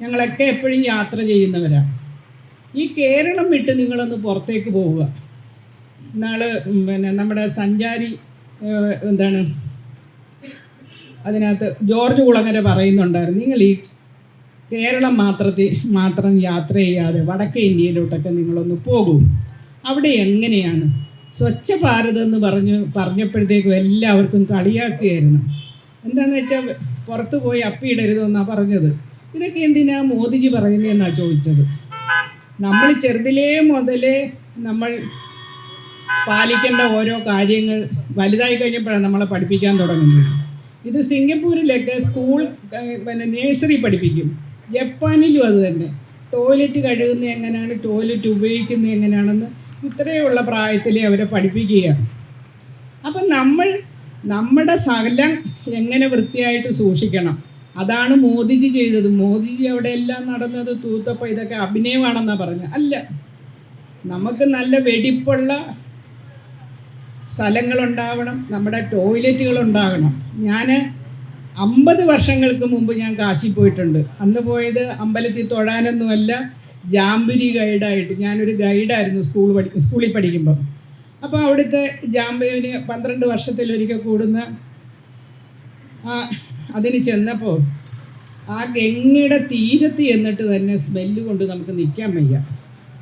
ഞങ്ങളൊക്കെ എപ്പോഴും യാത്ര ചെയ്യുന്നവരാണ് ഈ കേരളം വിട്ട് നിങ്ങളൊന്ന് പുറത്തേക്ക് പോവുക. നാൾ പിന്നെ നമ്മുടെ സഞ്ചാരി എന്താണ്? അതിനകത്ത് ജോർജ് കുളങ്ങര പറയുന്നുണ്ടായിരുന്നു നിങ്ങൾ ഈ കേരളം മാത്രത്തിൽ മാത്രം യാത്ര ചെയ്യാതെ വടക്കേ ഇന്ത്യയിലോട്ടൊക്കെ നിങ്ങളൊന്ന് പോകും. അവിടെ എങ്ങനെയാണ്? സ്വച്ഛ ഭാരത് എന്ന് പറഞ്ഞ് പറഞ്ഞപ്പോഴത്തേക്കും എല്ലാവർക്കും കളിയാക്കുകയായിരുന്നു. എന്താണെന്ന് വെച്ചാൽ പുറത്ത് പോയി അപ്പിയിടരുതെന്നാണ് പറഞ്ഞത്. ഇതൊക്കെ എന്തിനാ മോദിജി പറയുന്നതെന്നാ ചോദിച്ചത്? നമ്മൾ ചെറുതിലേ മുതലേ നമ്മൾ പാലിക്കേണ്ട ഓരോ കാര്യങ്ങൾ വലുതായി കഴിഞ്ഞപ്പോഴാണ് നമ്മളെ പഠിപ്പിക്കാൻ തുടങ്ങുന്നത്. ഇത് സിംഗപ്പൂരിലൊക്കെ സ്കൂൾ പിന്നെ നേഴ്സറി പഠിപ്പിക്കും. ജപ്പാനിലും അത് തന്നെ. ടോയ്ലറ്റ് കഴുകുന്നത് എങ്ങനെയാണ്? ടോയ്ലറ്റ് ഉപയോഗിക്കുന്നത് എങ്ങനെയാണെന്ന് ഇത്രയുള്ള പ്രായത്തിലേ അവരെ പഠിപ്പിക്കുകയാണ്. അപ്പം നമ്മൾ നമ്മുടെ സകലം എങ്ങനെ വൃത്തിയായിട്ട് സൂക്ഷിക്കണം? അതാണ് മോദിജി ചെയ്തത്. മോദിജി അവിടെ എല്ലാം നടന്നത് തൂത്തപ്പ ഇതൊക്കെ അഭിനയമാണെന്നാ പറഞ്ഞ. അല്ല നമുക്ക് നല്ല വെടിപ്പുള്ള സ്ഥലങ്ങൾ ഉണ്ടാവണം നമ്മുടെ ടോയ്ലറ്റുകൾ ഉണ്ടാകണം ഞാൻ അമ്പത് വർഷങ്ങൾക്ക് മുമ്പ് ഞാൻ കാശി പോയിട്ടുണ്ട്. അന്ന് പോയത് അമ്പലത്തിൽ തൊഴാനൊന്നുമല്ല ജാമ്പുരി ഗൈഡായിട്ട്. ഞാനൊരു ഗൈഡായിരുന്നു സ്കൂൾ പഠി സ്കൂളിൽ പഠിക്കുമ്പോൾ അപ്പോൾ അവിടുത്തെ ജാമ്പുവിന് പന്ത്രണ്ട് വർഷത്തിലൊരിക്കൽ കൂടുന്ന അതിന് ചെന്നപ്പോൾ ആ ഗംഗയുടെ തീരത്ത് ചെന്നിട്ട് തന്നെ സ്മെല്ല് കൊണ്ട് നമുക്ക് നിൽക്കാൻ വയ്യ.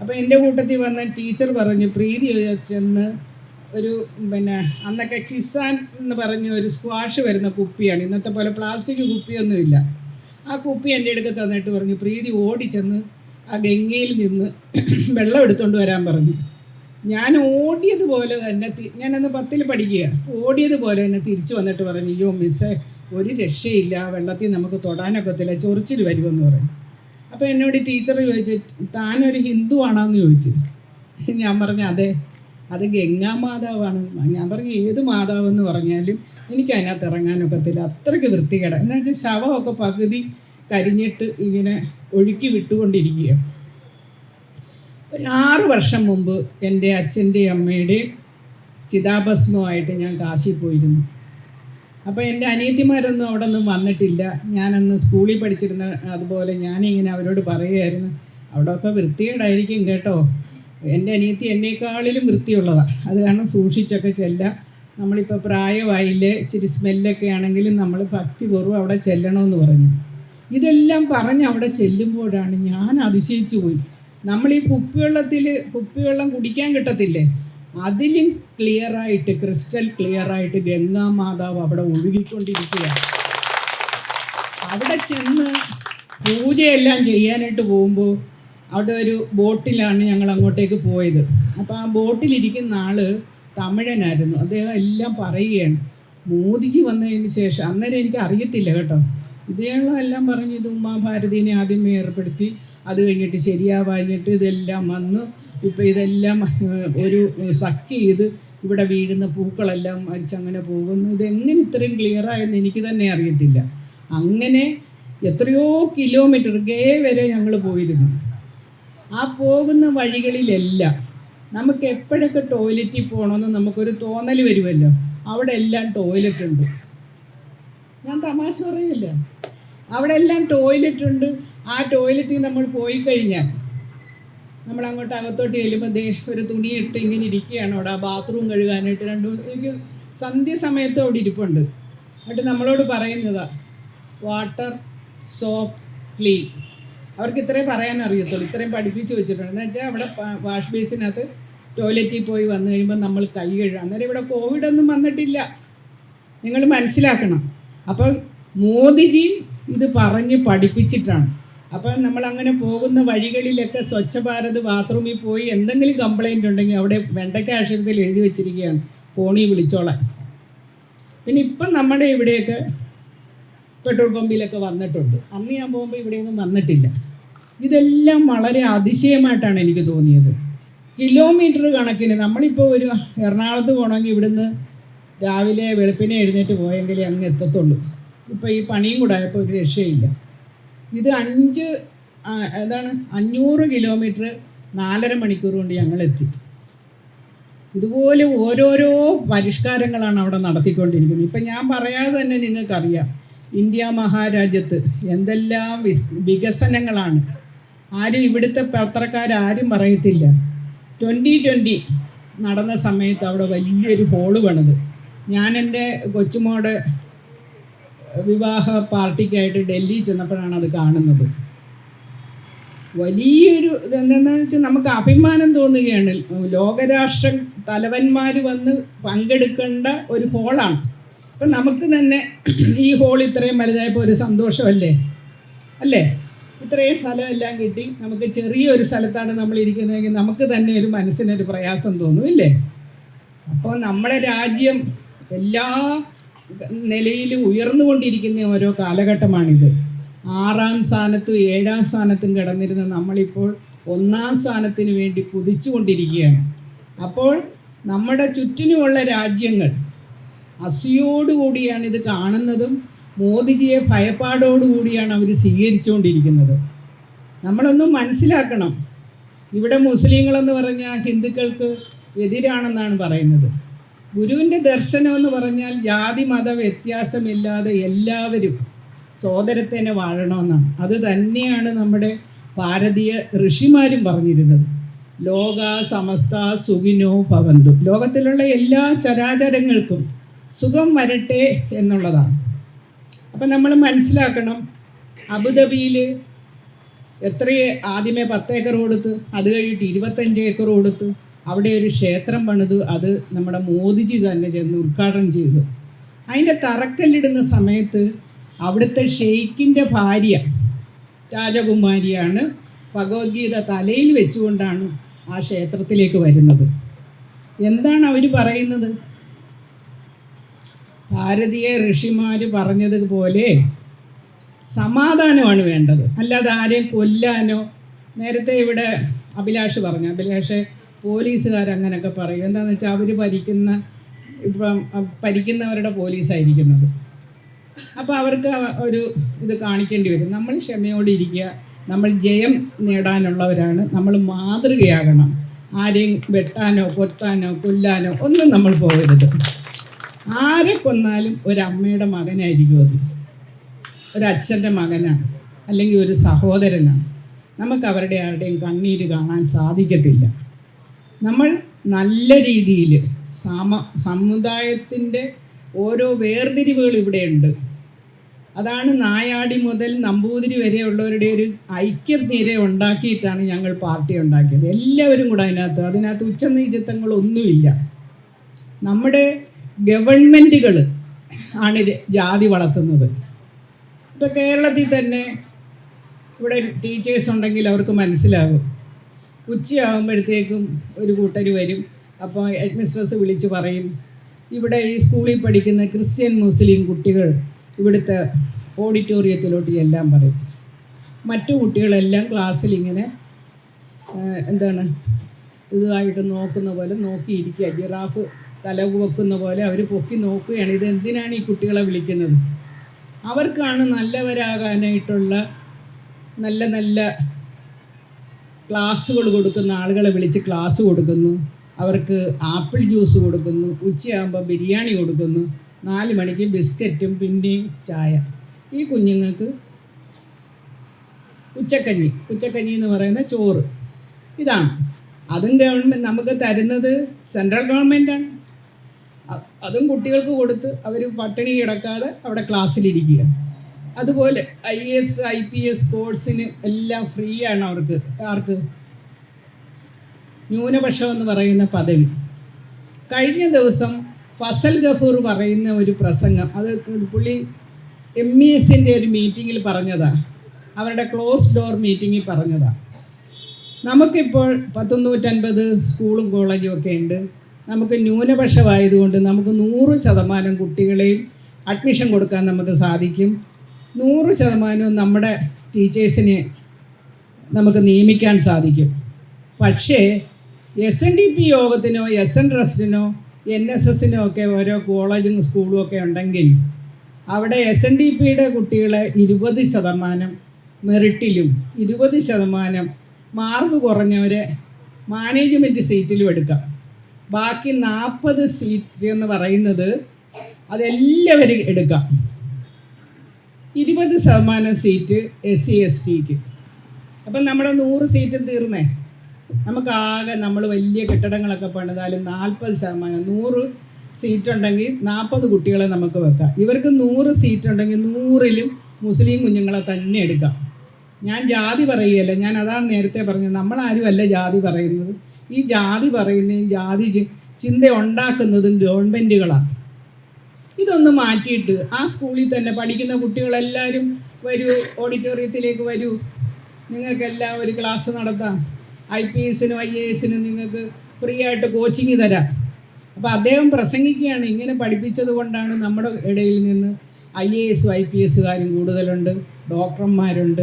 അപ്പോൾ എന്റെ കൂട്ടത്തിൽ വന്ന ടീച്ചർ പറഞ്ഞു പ്രീതി ചെന്ന് ഒരു പിന്നെ അന്നൊക്കെ കിസാൻ എന്ന് പറഞ്ഞ ഒരു സ്ക്വാഷ് വരുന്ന കുപ്പിയാണ്. ഇന്നത്തെ പോലെ പ്ലാസ്റ്റിക് കുപ്പിയൊന്നുമില്ല. ആ കുപ്പി എന്റെ അടുത്ത് തന്നിട്ട് പറഞ്ഞു പ്രീതി ഓടി ചെന്ന് ആ ഗംഗയിൽ നിന്ന് വെള്ളം എടുത്തുകൊണ്ട് വരാൻ പറഞ്ഞു. ഞാൻ ഓടിയതുപോലെ തന്നെ ഞാനന്ന് പത്തിൽ പഠിക്കുക. ഓടിയതുപോലെ തന്നെ തിരിച്ചു വന്നിട്ട് പറഞ്ഞു അയ്യോ മിസ്സേ ഒരു രക്ഷയില്ല വെള്ളത്തിൽ നമുക്ക് തൊടാനൊക്കത്തില്ല ചൊറിച്ചിൽ വരുമെന്ന് പറഞ്ഞു. അപ്പോൾ എന്നോട് ടീച്ചർ ചോദിച്ചു താനൊരു ഹിന്ദു ആണോന്ന് ചോദിച്ചു. ഞാൻ പറഞ്ഞു അതെ അത് ഗംഗാ മാതാവാണ്. ഞാൻ പറഞ്ഞു ഏത് മാതാവെന്ന് പറഞ്ഞാലും എനിക്ക് അതിനകത്ത് ഇറങ്ങാനൊക്കത്തില്ല അത്രയ്ക്ക് വൃത്തികേട. എന്ന് വെച്ചാൽ ശവമൊക്കെ പകുതി കരിഞ്ഞിട്ട് ഇങ്ങനെ ഒഴുക്കി വിട്ടുകൊണ്ടിരിക്കുക ഒരു ആറ് വർഷം മുമ്പ് എന്റെ അച്ഛന്റെ അമ്മയുടെയും ചിതാഭസ്മമായിട്ട് ഞാൻ കാശി പോയിരുന്നു. അപ്പോൾ എന്റെ അനിയത്തിമാരൊന്നും അവിടെ ഒന്നും വന്നിട്ടില്ല. ഞാനന്ന് സ്കൂളിൽ പഠിച്ചിരുന്ന അതുപോലെ ഞാനിങ്ങനെ അവരോട് പറയുമായിരുന്നു അവിടെയൊക്കെ വൃത്തികേടായിരിക്കും കേട്ടോ. എന്റെ അനിയത്തി എന്നേക്കാളിലും വൃത്തിയുള്ളതാണ് അത് കാരണം സൂക്ഷിച്ചൊക്കെ ചെല്ലാം. നമ്മളിപ്പോൾ പ്രായമായില്ലേ ഇച്ചിരി സ്മെല്ലൊക്കെ ആണെങ്കിലും നമ്മൾ ഭക്തിപൂർവം അവിടെ ചെല്ലണമെന്ന് പറഞ്ഞു. ഇതെല്ലാം പറഞ്ഞ് അവിടെ ചെല്ലുമ്പോഴാണ് ഞാൻ അതിശയിച്ചു പോയി നമ്മൾ ഈ കുപ്പിവെള്ളത്തിൽ കുപ്പിവെള്ളം കുടിക്കാൻ കിട്ടത്തില്ലേ? അതിലും ക്ലിയറായിട്ട് ക്രിസ്റ്റൽ ക്ലിയർ ആയിട്ട് ഗംഗാ മാതാവ് അവിടെ ഒഴുകിക്കൊണ്ടിരിക്കുക അവിടെ ചെന്ന് പൂജയെല്ലാം ചെയ്യാനായിട്ട് പോകുമ്പോൾ അവിടെ ഒരു ബോട്ടിലാണ് ഞങ്ങൾ അങ്ങോട്ടേക്ക് പോയത്. അപ്പോൾ ആ ബോട്ടിലിരിക്കുന്ന ആൾ തമിഴനായിരുന്നു. അദ്ദേഹം എല്ലാം പറയുകയാണ്. മോദിജി വന്നതിന് ശേഷം അന്നേരം എനിക്ക് അറിയത്തില്ല കേട്ടോ. എല്ലാം പറഞ്ഞ് ഇത് ഉമാഭാരതിനെ ആദ്യമേ ഏർപ്പെടുത്തി അത് കഴിഞ്ഞിട്ട് ശരിയാവാഞ്ഞിട്ട് ഇതെല്ലാം വന്നു. ഇപ്പം ഇതെല്ലാം ഒരു സക്ക് ചെയ്ത് ഇവിടെ വീഴുന്ന പൂക്കളെല്ലാം മരിച്ചങ്ങനെ പോകുന്നു. ഇതെങ്ങനെ ഇത്രയും ക്ലിയർ ആയെന്ന് എനിക്ക് തന്നെ അറിയത്തില്ല. അങ്ങനെ എത്രയോ കിലോമീറ്റർ ഗേ വരെ ഞങ്ങൾ പോയിരുന്നു. ആ പോകുന്ന വഴികളിലെല്ലാം നമുക്ക് എപ്പോഴൊക്കെ ടോയ്ലറ്റിൽ പോകണമെന്ന് നമുക്കൊരു തോന്നൽ വരുമല്ലോ. അവിടെ എല്ലാം ടോയ്ലറ്റ് ഉണ്ട്. ഞാൻ തമാശ പറയില്ല? അവിടെ എല്ലാം ടോയ്ലറ്റ് ഉണ്ട്. ആ ടോയ്ലറ്റിൽ നമ്മൾ പോയി കഴിഞ്ഞാൽ നമ്മൾ അങ്ങോട്ട് അകത്തോട്ട് ചെല്ലുമ്പോൾ ദേ ഒരു തുണി ഇട്ട് ഇങ്ങനെ ഇരിക്കുകയാണ് അവിടെ ബാത്റൂം കഴുകാനായിട്ട് രണ്ട് എനിക്ക് സന്ധ്യ സമയത്ത് അവിടെ ഇരിപ്പുണ്ട്. എന്നിട്ട് നമ്മളോട് പറയുന്നതാ വാട്ടർ സോപ്പ് ക്ലീൻ അവർക്ക് ഇത്രയും പറയാൻ അറിയത്തുള്ളൂ ഇത്രയും പഠിപ്പിച്ച് വെച്ചിട്ടുണ്ട്. എന്ന് വെച്ചാൽ അവിടെ വാഷ് ബേസിനകത്ത് ടോയ്ലറ്റിൽ പോയി വന്നു കഴിയുമ്പോൾ നമ്മൾ കൈ കഴുകാം അന്നേരം ഇവിടെ കോവിഡൊന്നും വന്നിട്ടില്ല. നിങ്ങൾ മനസ്സിലാക്കണം. അപ്പോൾ മോദിജി ഇത് പറഞ്ഞ് പഠിപ്പിച്ചിട്ടാണ്. അപ്പം നമ്മൾ അങ്ങനെ പോകുന്ന വഴികളിലൊക്കെ സ്വച്ഛ ഭാരത് ബാത്റൂമിൽ പോയി എന്തെങ്കിലും കംപ്ലൈന്റ് ഉണ്ടെങ്കിൽ അവിടെ വെണ്ടയ്ക്ക അക്ഷരത്തിൽ എഴുതി വെച്ചിരിക്കുകയാണ്. ഫോണിൽ വിളിച്ചോളാൻ. പിന്നെ ഇപ്പം നമ്മുടെ ഇവിടെയൊക്കെ പെട്രോൾ പമ്പിലൊക്കെ വന്നിട്ടുണ്ട്. അന്ന് ഞാൻ പോകുമ്പോൾ ഇവിടെയൊന്നും വന്നിട്ടില്ല. ഇതെല്ലാം വളരെ അതിശയമായിട്ടാണ് എനിക്ക് തോന്നിയത്. കിലോമീറ്റർ കണക്കിന് നമ്മളിപ്പോൾ ഒരു എറണാകുളത്ത് പോകണമെങ്കിൽ ഇവിടുന്ന് രാവിലെ വെളുപ്പിനെ എഴുന്നേറ്റ് പോയെങ്കിലേ അങ്ങ് എത്തത്തുള്ളൂ. ഇപ്പോൾ ഈ പണിയും കൂടെ ആയപ്പോൾ ഒരു രക്ഷയില്ല. ഇത് അഞ്ച് ഏതാണ്? അഞ്ഞൂറ് കിലോമീറ്റർ നാലര മണിക്കൂർ കൊണ്ട് ഞങ്ങൾ എത്തി. ഇതുപോലെ ഓരോരോ പരിഷ്കാരങ്ങളാണ് അവിടെ നടത്തിക്കൊണ്ടിരിക്കുന്നത്. ഇപ്പം ഞാൻ പറയാതെ തന്നെ നിങ്ങൾക്കറിയാം ഇന്ത്യ മഹാരാജ്യത്ത് എന്തെല്ലാം വികസനങ്ങളാണ്. ആരും ഇവിടുത്തെ പത്രക്കാരും പറയത്തില്ല. ട്വന്റി ട്വന്റി നടന്ന സമയത്ത് അവിടെ വലിയൊരു ഹോൾ പണിത്. ഞാൻ എന്റെ കൊച്ചുമോടെ വിവാഹ പാർട്ടിക്കായിട്ട് ഡൽഹി ചെന്നപ്പോഴാണ് അത് കാണുന്നത്. വലിയൊരു ഇതെന്താണെന്ന് വെച്ചാൽ നമുക്ക് അഭിമാനം തോന്നുകയാണ്. ലോകരാഷ്ട്ര തലവന്മാർ വന്ന് പങ്കെടുക്കേണ്ട ഒരു ഹോളാണ്. അപ്പം നമുക്ക് തന്നെ ഈ ഹോൾ ഇത്രയും വലുതായപ്പോൾ ഒരു സന്തോഷമല്ലേ? അല്ലേ? ഇത്രയും സ്ഥലമെല്ലാം കിട്ടി. നമുക്ക് ചെറിയൊരു സ്ഥലത്താണ് നമ്മൾ ഇരിക്കുന്നതെങ്കിൽ നമുക്ക് തന്നെ ഒരു മനസ്സിനൊരു പ്രയാസം തോന്നും ഇല്ലേ? അപ്പോൾ നമ്മുടെ രാജ്യം എല്ലാ നിലയിലും ഉയർന്നുകൊണ്ടിരിക്കുന്ന ഓരോ കാലഘട്ടമാണിത്. ആറാം സ്ഥാനത്തും ഏഴാം സ്ഥാനത്തും കിടന്നിരുന്ന നമ്മളിപ്പോൾ ഒന്നാം സ്ഥാനത്തിന് വേണ്ടി കുതിച്ചുകൊണ്ടിരിക്കുകയാണ്. അപ്പോൾ നമ്മുടെ ചുറ്റിനുമുള്ള രാജ്യങ്ങൾ അസിയോടുകൂടിയാണ് ഇത് കാണുന്നതും മോദിജിയെ ഭയപ്പാടോടുകൂടിയാണ് അവർ സ്വീകരിച്ചുകൊണ്ടിരിക്കുന്നത്. നമ്മളൊന്നും മനസ്സിലാക്കണം. ഇവിടെ മുസ്ലിങ്ങളെന്ന് പറഞ്ഞാൽ ഹിന്ദുക്കൾക്ക് എതിരാണെന്നാണ് പറയുന്നത്. ഗുരുവിന്റെ ദർശനം എന്ന് പറഞ്ഞാൽ ജാതി മത വ്യത്യാസമില്ലാതെ എല്ലാവരും സോദരത്തേനെ വാഴണമെന്നാണ്. അത് തന്നെയാണ് നമ്മുടെ ഭാരതീയ ഋഷിമാരും പറഞ്ഞിരുന്നത്. ലോക സമസ്ത സുഖിനോ ഭവന്തു. ലോകത്തിലുള്ള എല്ലാ ചരാചരങ്ങൾക്കും സുഖം വരട്ടെ എന്നുള്ളതാണ്. അപ്പം നമ്മൾ മനസ്സിലാക്കണം അബുദാബിയിൽ എത്രയേ ആദ്യമേ പത്ത് ഏക്കർ കൊടുത്ത് അത് കഴിഞ്ഞിട്ട് ഇരുപത്തഞ്ച് ഏക്കർ കൊടുത്ത് അവിടെ ഒരു ക്ഷേത്രം പണിതു. അത് നമ്മുടെ മോദിജി തന്നെ ചെന്ന് ഉദ്ഘാടനം ചെയ്തു. അതിന്റെ തറക്കല്ലിടുന്ന സമയത്ത് അവിടുത്തെ ഷെയ്ഖിന്റെ ഭാര്യ രാജകുമാരിയാണ് ഭഗവത്ഗീത തലയിൽ വെച്ചുകൊണ്ടാണ് ആ ക്ഷേത്രത്തിലേക്ക് വരുന്നത്. എന്താണ് അവർ പറയുന്നത്? ഭാരതീയ ഋഷിമാർ പറഞ്ഞതുപോലെ സമാധാനമാണ് വേണ്ടത്. അല്ലാതെ ആരെയും കൊല്ലാനോ നേരത്തെ ഇവിടെ അഭിലാഷ് പറഞ്ഞു. അഭിലാഷ് പോലീസുകാരങ്ങനെയൊക്കെ പറയും. എന്താണെന്ന് വെച്ചാൽ അവർ ഭരിക്കുന്ന ഇപ്പം ഭരിക്കുന്നവരുടെ പോലീസായിരിക്കുന്നത്. അപ്പോൾ അവർക്ക് ഒരു ഇത് കാണിക്കേണ്ടി വരും. നമ്മൾ ക്ഷമയോടെ ഇരിക്കുക നമ്മൾ ജയം നേടാനുള്ളവരാണ്. നമ്മൾ മാതൃകയാകണം. ആരെയും വെട്ടാനോ കൊത്താനോ കൊല്ലാനോ ഒന്നും നമ്മൾ പോകരുത്. ആരെ കൊന്നാലും ഒരമ്മയുടെ മകനായിരിക്കും അത്. ഒരച്ഛന്റെ മകനാണ്. അല്ലെങ്കിൽ ഒരു സഹോദരനാണ്. നമുക്ക് അവരുടെ ആരുടെയും കണ്ണീര് കാണാൻ സാധിക്കത്തില്ല. നമ്മൾ നല്ല രീതിയിൽ സമ സമുദായത്തിന്റെ ഓരോ വേർതിരിവുകൾ ഇവിടെയുണ്ട്. അതാണ് നായാടി മുതൽ നമ്പൂതിരി വരെയുള്ളവരുടെ ഒരു ഐക്യനിര ഉണ്ടാക്കിയിട്ടാണ് ഞങ്ങൾ പാർട്ടി ഉണ്ടാക്കിയത്. എല്ലാവരും കൂടെ അതിനകത്ത് അതിനകത്ത് ഉച്ചനീചത്വങ്ങളൊന്നുമില്ല. നമ്മുടെ ഗവൺമെന്റുകൾ ആണ് ജാതി വളർത്തുന്നത്. ഇപ്പോൾ കേരളത്തിൽ തന്നെ ഇവിടെ ടീച്ചേഴ്സ് ഉണ്ടെങ്കിൽ അവർക്ക് മനസ്സിലാകും. ഉച്ചയാകുമ്പോഴത്തേക്കും ഒരു കൂട്ടർ വരും. അപ്പോൾ ഹെഡ്മിസ്ട്രസ് വിളിച്ച് പറയും ഇവിടെ ഈ സ്കൂളിൽ പഠിക്കുന്ന ക്രിസ്ത്യൻ മുസ്ലിം കുട്ടികൾ ഇവിടുത്തെ ഓഡിറ്റോറിയത്തിലോട്ട് എല്ലാം പറയും. മറ്റു കുട്ടികളെല്ലാം ക്ലാസ്സിൽ ഇങ്ങനെ എന്താണ് ഇതായിട്ട് നോക്കുന്ന പോലെ നോക്കിയിരിക്കുക. ജിറാഫ് തല വെക്കുന്ന പോലെ അവർ പൊക്കി നോക്കുകയാണ്. ഇത് എന്തിനാണ് ഈ കുട്ടികളെ വിളിക്കുന്നത്? അവർക്കാണ് നല്ലവരാകാനായിട്ടുള്ള നല്ല നല്ല ക്ലാസ്സുകൾ കൊടുക്കുന്ന ആളുകളെ വിളിച്ച് ക്ലാസ് കൊടുക്കുന്നു. അവർക്ക് ആപ്പിൾ ജ്യൂസ് കൊടുക്കുന്നു. ഉച്ചയാകുമ്പോൾ ബിരിയാണി കൊടുക്കുന്നു. നാല് മണിക്ക് ബിസ്ക്കറ്റും പിന്നെയും ചായ. ഈ കുഞ്ഞുങ്ങൾക്ക് ഉച്ചക്കഞ്ഞി. ഉച്ചക്കഞ്ഞി എന്ന് പറയുന്ന ചോറ്. ഇതാണ്. അതും ഗവൺമെന്റ് നമുക്ക് തരുന്നത് സെൻട്രൽ ഗവൺമെന്റാണ് അതും കുട്ടികൾക്ക് കൊടുത്ത് അവർ പട്ടിണി കിടക്കാതെ അവിടെ ക്ലാസ്സിലിരിക്കുക. അതുപോലെ I S I P S കോഴ്സിന് എല്ലാം ഫ്രീ ആണ് അവർക്ക്. ആർക്ക്? ന്യൂനപക്ഷം എന്ന് പറയുന്ന പദവി. കഴിഞ്ഞ ദിവസം ഫസൽ ഗഫൂർ പറയുന്ന ഒരു പ്രസംഗം അത് പുള്ളി എം ഇ എസിന്റെ ഒരു മീറ്റിങ്ങിൽ പറഞ്ഞതാ. അവരുടെ ക്ലോസ് ഡോർ മീറ്റിങ്ങിൽ പറഞ്ഞതാണ് നമുക്കിപ്പോൾ പത്തൊന്നൂറ്റൻപത് സ്കൂളും കോളേജും ഒക്കെ ഉണ്ട്. നമുക്ക് ന്യൂനപക്ഷമായതുകൊണ്ട് നമുക്ക് നൂറ് ശതമാനം കുട്ടികളെയും അഡ്മിഷൻ കൊടുക്കാൻ നമുക്ക് സാധിക്കും. നൂറ് ശതമാനവും നമ്മുടെ ടീച്ചേഴ്സിനെ നമുക്ക് നിയമിക്കാൻ സാധിക്കും. പക്ഷേ എസ് എൻ ഡി പി യോഗത്തിനോ എസ് എൻ ട്രസ്റ്റിനോ എൻ എസ് എസിനോ ഒക്കെ ഓരോ കോളേജും സ്കൂളും ഒക്കെ ഉണ്ടെങ്കിൽ അവിടെ എസ് എൻ ഡി പിയുടെ കുട്ടികളെ ഇരുപത് ശതമാനം മെറിറ്റിലും ഇരുപത് ശതമാനം മാർക്ക് കുറഞ്ഞവരെ മാനേജ്മെന്റ് സീറ്റിലും എടുക്കാം. ബാക്കി നാൽപ്പത് സീറ്റ് എന്ന് പറയുന്നത് അതെല്ലാവരും എടുക്കാം. ഇരുപത് ശതമാനം സീറ്റ് എസ് സി എസ് ടിക്ക് അപ്പം നമ്മുടെ നൂറ് സീറ്റും തീർന്നേ? നമുക്ക് ആകെ നമ്മൾ വലിയ കെട്ടിടങ്ങളൊക്കെ പണിതാലും നാൽപ്പത് ശതമാനം നൂറ് സീറ്റ് ഉണ്ടെങ്കിൽ നാൽപ്പത് കുട്ടികളെ നമുക്ക് വെക്കാം. ഇവർക്ക് നൂറ് സീറ്റ് ഉണ്ടെങ്കിൽ നൂറിലും മുസ്ലിം കുഞ്ഞുങ്ങളെ തന്നെ എടുക്കാം. ഞാൻ ജാതി പറയുകയല്ല ഞാൻ അതാണ് നേരത്തെ പറഞ്ഞത് നമ്മളാരുമല്ല ജാതി പറയുന്നത്. ഈ ജാതി പറയുന്നതും ജാതി ചിന്ത ഉണ്ടാക്കുന്നതും ഗവൺമെന്റുകളാണ് ഇതൊന്ന് മാറ്റിയിട്ട് ആ സ്കൂളിൽ തന്നെ പഠിക്കുന്ന കുട്ടികളെല്ലാവരും വരൂ ഓഡിറ്റോറിയത്തിലേക്ക് വരൂ. നിങ്ങൾക്കെല്ലാം ഒരു ക്ലാസ് നടത്താം. ഐ പി എസിനും ഐ എ എസിനും നിങ്ങൾക്ക് ഫ്രീ ആയിട്ട് കോച്ചിങ് തരാം. അപ്പോൾ അദ്ദേഹം പ്രസംഗിക്കുകയാണ്. ഇങ്ങനെ പഠിപ്പിച്ചത് കൊണ്ടാണ് നമ്മുടെ ഇടയിൽ നിന്ന് ഐ എ എസും ഐ പി എസുകാരും കൂടുതലുണ്ട്. ഡോക്ടർമാരുണ്ട്.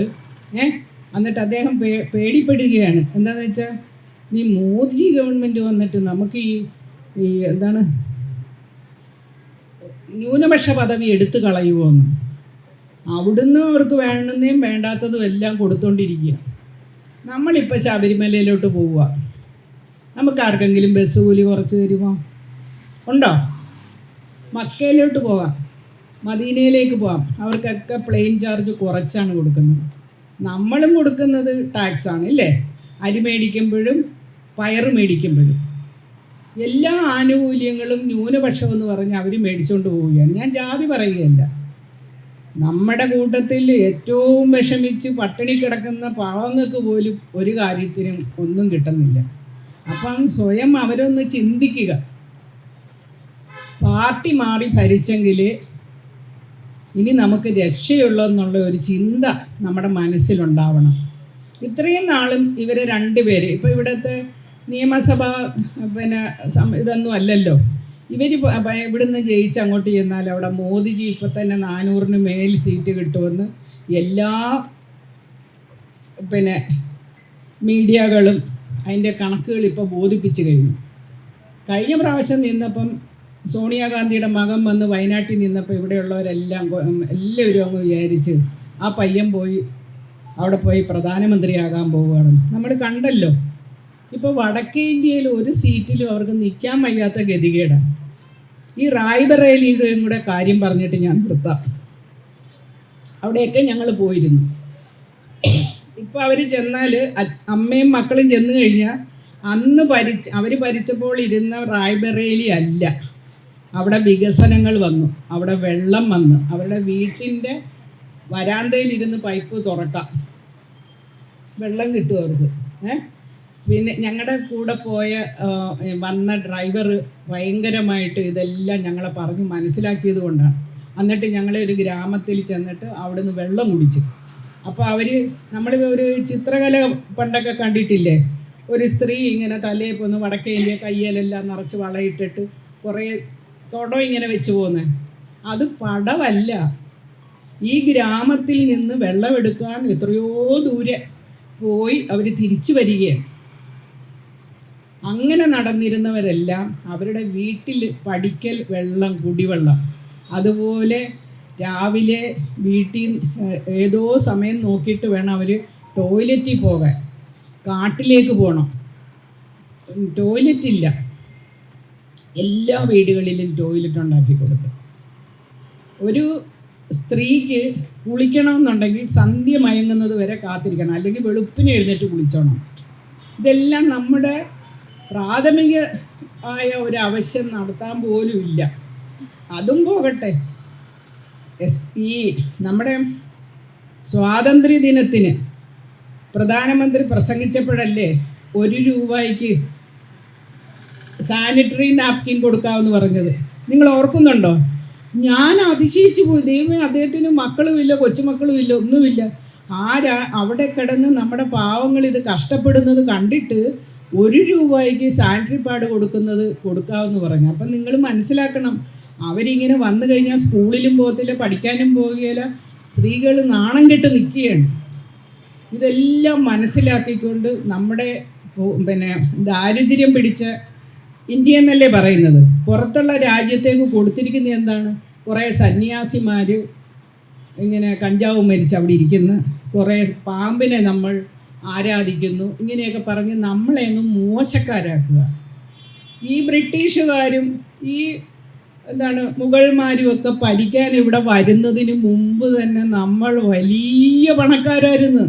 ഏ? എന്നിട്ട് അദ്ദേഹം പേ പേടിപ്പെടുകയാണ്. എന്താണെന്ന് വെച്ചാൽ നീ മോദിജി ഗവൺമെന്റ് വന്നിട്ട് നമുക്ക് ഈ ഈ എന്താണ് ന്യൂനപക്ഷ പദവി എടുത്തു കളയുമോന്ന് അവിടുന്ന് അവർക്ക് വേണ്ടുന്നതും വേണ്ടാത്തതും എല്ലാം കൊടുത്തോണ്ടിരിക്കുക നമ്മളിപ്പോൾ ശബരിമലയിലോട്ട് പോവുക. നമുക്ക് ആർക്കെങ്കിലും ബസ് കൂലി കുറച്ച് തരുമോ? ഉണ്ടോ? മക്കയിലോട്ട് പോകാം മദീനയിലേക്ക് പോവാം. അവർക്കൊക്കെ പ്ലെയിൻ ചാർജ് കുറച്ചാണ് കൊടുക്കുന്നത്. നമ്മളും കൊടുക്കുന്നത് ടാക്സ് ആണ് ഇല്ലേ അരി മേടിക്കുമ്പോഴും പയർ മേടിക്കുമ്പോഴും. എല്ലാ ആനുകൂല്യങ്ങളും ന്യൂനപക്ഷം എന്ന് പറഞ്ഞ് അവർ മേടിച്ചുകൊണ്ട് പോവുകയാണ്. ഞാൻ ജാതി പറയുകയല്ല. നമ്മുടെ കൂട്ടത്തിൽ ഏറ്റവും വിഷമിച്ച് പട്ടിണി കിടക്കുന്ന പാവങ്ങൾക്ക് പോലും ഒരു കാര്യത്തിനും ഒന്നും കിട്ടുന്നില്ല. അപ്പം സ്വയം അവരൊന്ന് ചിന്തിക്കുക. പാർട്ടി മാറി ഭരിച്ചെങ്കിൽ ഇനി നമുക്ക് രക്ഷയുള്ളെന്നുള്ള ഒരു ചിന്ത നമ്മുടെ മനസ്സിലുണ്ടാവണം. ഇത്രയും നാളും ഇവരെ രണ്ടുപേര് ഇപ്പോൾ ഇവിടുത്തെ നിയമസഭ പിന്നെ ഇതൊന്നും അല്ലല്ലോ. ഇവർ ഇവിടുന്ന് ജയിച്ച് അങ്ങോട്ട് ചെന്നാൽ അവിടെ മോദിജി ഇപ്പം തന്നെ നാനൂറിന് മേൽ സീറ്റ് കിട്ടുമെന്ന് എല്ലാ പിന്നെ മീഡിയകളും അതിന്റെ കണക്കുകൾ ഇപ്പോൾ ബോധിപ്പിച്ചു കഴിഞ്ഞു. കഴിഞ്ഞ പ്രാവശ്യം നിന്നപ്പം സോണിയാഗാന്ധിയുടെ മകൻ വന്ന് വയനാട്ടിൽ നിന്നപ്പോൾ ഇവിടെയുള്ളവരെല്ലാം എല്ലാവരും അങ്ങ് വിചാരിച്ച് ആ പയ്യൻ പോയി അവിടെ പോയി പ്രധാനമന്ത്രിയാകാൻ പോവുകയാണ്. നമ്മൾ കണ്ടല്ലോ. ഇപ്പോൾ വടക്കേ ഇന്ത്യയിൽ ഒരു സീറ്റിലും അവർക്ക് നിൽക്കാൻ വയ്യാത്ത ഗതികേടാണ് ഈ റായ്ബറേലിയുടെയും കൂടെ കാര്യം പറഞ്ഞിട്ട് ഞാൻ നിർത്താം. അവിടെയൊക്കെ ഞങ്ങൾ പോയിരുന്നു. ഇപ്പോൾ അവർ ചെന്നാൽ അമ്മയും മക്കളും ചെന്ന് കഴിഞ്ഞാൽ അന്ന് ഭരിച്ച് അവർ ഭരിച്ചപ്പോൾ ഇരുന്ന റായ്ബറേലി അല്ല. അവിടെ വികസനങ്ങൾ വന്നു. അവിടെ വെള്ളം വന്നു. അവരുടെ വീട്ടിന്റെ വരാന്തയിലിരുന്ന് പൈപ്പ് തുറക്കാം. വെള്ളം കിട്ടും അവർക്ക്. ഏ? പിന്നെ ഞങ്ങളുടെ കൂടെ പോയ വന്ന ഡ്രൈവർ ഭയങ്കരമായിട്ട് ഇതെല്ലാം ഞങ്ങളെ പറഞ്ഞ് മനസ്സിലാക്കിയത് കൊണ്ടാണ്. എന്നിട്ട് ഞങ്ങളെ ഒരു ഗ്രാമത്തിൽ ചെന്നിട്ട് അവിടുന്ന് വെള്ളം കുടിച്ചു. അപ്പോൾ അവർ നമ്മൾ ഒരു ചിത്രകല പണ്ടൊക്കെ കണ്ടിട്ടില്ലേ? ഒരു സ്ത്രീ ഇങ്ങനെ തലയിൽ പോന്ന് വടക്കേ ഇന്ത്യ കയ്യിലെല്ലാം നിറച്ച് വളയിട്ടിട്ട് കുറേ കുടം ഇങ്ങനെ വെച്ച് പോകുന്നത് അത് പടവല്ല. ഈ ഗ്രാമത്തിൽ നിന്ന് വെള്ളമെടുക്കാൻ എത്രയോ ദൂരെ പോയി അവർ തിരിച്ചു വരികയാണ്. അങ്ങനെ നടന്നിരുന്നവരെല്ലാം അവരുടെ വീട്ടിൽ പഠിക്കൽ വെള്ളം കുടിവെള്ളം. അതുപോലെ രാവിലെ വീട്ടിൽ ഏതോ സമയം നോക്കിയിട്ട് വേണം അവർ ടോയ്ലറ്റിൽ പോകാൻ. കാട്ടിലേക്ക് പോകണം. ടോയ്ലറ്റ് ഇല്ല എല്ലാ വീടുകളിലും ടോയ്ലറ്റ് ഉണ്ടാക്കി കൊടുത്തു. ഒരു സ്ത്രീക്ക് കുളിക്കണമെന്നുണ്ടെങ്കിൽ സന്ധ്യ മയങ്ങുന്നത് വരെ കാത്തിരിക്കണം. അല്ലെങ്കിൽ വെളുപ്പിന് എഴുന്നേറ്റ് കുളിച്ചോണം. ഇതെല്ലാം നമ്മുടെ പ്രാഥമിക ആയ ഒരു ആവശ്യം നടത്താൻ പോലും ഇല്ല. അതും പോകട്ടെ. എസ് ഈ നമ്മുടെ സ്വാതന്ത്ര്യ ദിനത്തിന് പ്രധാനമന്ത്രി പ്രസംഗിച്ചപ്പോഴല്ലേ ഒരു രൂപയ്ക്ക് സാനിറ്ററി നാപ്കിൻ കൊടുക്കാമെന്ന് പറഞ്ഞത്? നിങ്ങൾ ഓർക്കുന്നുണ്ടോ? ഞാൻ അതിശയിച്ചു പോയി. ദൈവമേ അദ്ദേഹത്തിന് മക്കളുമില്ല കൊച്ചുമക്കളുമില്ല ഒന്നുമില്ല. ആരാ അവിടെ കിടന്ന് നമ്മുടെ പാവങ്ങൾ ഇത് കഷ്ടപ്പെടുന്നത് കണ്ടിട്ട് ഒരു രൂപയ്ക്ക് സാനിറ്ററി പാഡ് കൊടുക്കുന്നത് കൊടുക്കാമെന്ന് പറഞ്ഞു. അപ്പം നിങ്ങൾ മനസ്സിലാക്കണം അവരിങ്ങനെ വന്നു കഴിഞ്ഞാൽ സ്കൂളിലും പോകത്തില്ല പഠിക്കാനും പോകുകയില്ല സ്ത്രീകൾ നാണം കെട്ട് നിൽക്കുകയാണ്. ഇതെല്ലാം മനസ്സിലാക്കിക്കൊണ്ട് നമ്മുടെ പിന്നെ ദാരിദ്ര്യം പിടിച്ച ഇന്ത്യ എന്നല്ലേ പറയുന്നത്? പുറത്തുള്ള രാജ്യത്തേക്ക് കൊടുത്തിരിക്കുന്നത് എന്താണ്? കുറേ സന്യാസിമാർ ഇങ്ങനെ കഞ്ചാവ് മരിച്ച് അവിടെ ഇരിക്കുന്നു. കുറേ പാമ്പിനെ നമ്മൾ ആരാധിക്കുന്നു. ഇങ്ങനെയൊക്കെ പറഞ്ഞ് നമ്മളെ അങ്ങ് മോശക്കാരാക്കുക. ഈ ബ്രിട്ടീഷുകാരും ഈ എന്താണ് മുഗൾമാരും ഒക്കെ പഠിക്കാൻ ഇവിടെ വരുന്നതിന് മുമ്പ് തന്നെ നമ്മൾ വലിയ പണക്കാരായിരുന്നു.